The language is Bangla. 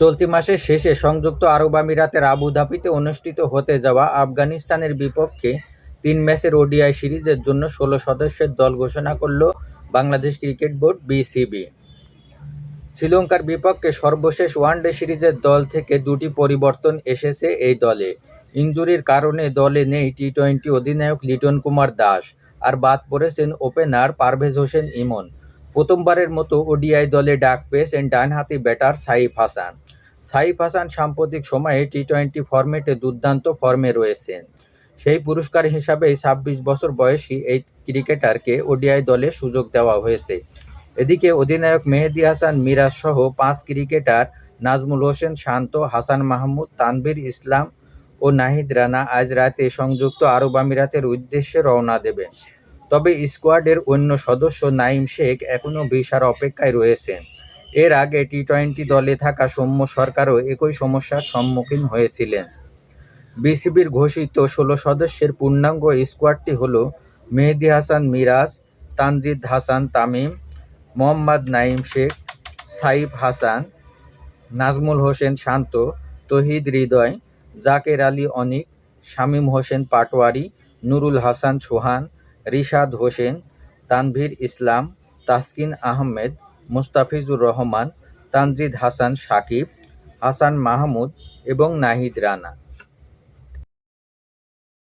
চলতি মাসের শেষে সংযুক্ত আরব আমিরাতের আবুধাবিতে অনুষ্ঠিত হতে যাওয়া আফগানিস্তানের বিপক্ষে তিন ম্যাচের ওডিআই সিরিজের জন্য ষোলো সদস্যের দল ঘোষণা করল বাংলাদেশ ক্রিকেট বোর্ড, বিসিবি। শ্রীলঙ্কার বিপক্ষে সর্বশেষ ওয়ানডে সিরিজের দল থেকে দুটি পরিবর্তন এসেছে এই দলে। ইনজুরির কারণে দলে নেই টি টোয়েন্টি অধিনায়ক লিটন কুমার দাস। আর বাদ পড়েছেন ওপেনার পারভেজ হোসেন ইমন। প্রথমবারের মতো ওডিআই দলে ডাক পেয়েছেন ডানহাতি ব্যাটার সাইফ হাসান। সাইফ হাসান সাম্প্রতিক সময়ে টি টোয়েন্টি ফরম্যাটে দুর্দান্ত ফর্মে রয়েছেন। সেই পুরস্কার হিসাবেই ছাব্বিশ বছর বয়সী এই ক্রিকেটারকে ওডিআই দলে সুযোগ দেওয়া হয়েছে। এদিকে অধিনায়ক মেহেদী হাসান, মিরাজ সহ পাঁচ ক্রিকেটার নাজমুল হোসেন, শান্ত, হাসান মাহমুদ, তানভীর ইসলাম ও নাহিদ রানা আজ রাতে সংযুক্ত আরব আমিরাতের উদ্দেশ্যে রওনা দেবেন। তবে স্কোয়াডের অন্য সদস্য নাইম শেখ এখনও ভিসার অপেক্ষায় রয়েছেন এর আগে টি টোয়েন্টি দলে থাকা সৌম্য সরকারও একই সমস্যার সম্মুখীন হয়েছিলেন। বিসিবির ঘোষিত ষোলো সদস্যের পূর্ণাঙ্গ স্কোয়াডটি হল মেহেদি হাসান মিরাজ, তানজিদ হাসান তামিম, মোহাম্মদ নাইম শেখ, সাইফ হাসান, নাজমুল হোসেন শান্ত, তহিদ হৃদয়, জাকের আলী অনিক, শামীম হোসেন পাটোয়ারি, নুরুল হাসান সোহান রিশাদ হোসেন, তানভীর ইসলাম, তাসকিন আহমেদ, মুস্তাফিজুর রহমান, তানজিদ হাসান সাকিব, হাসান মাহমুদ এবং নাহিদ রানা।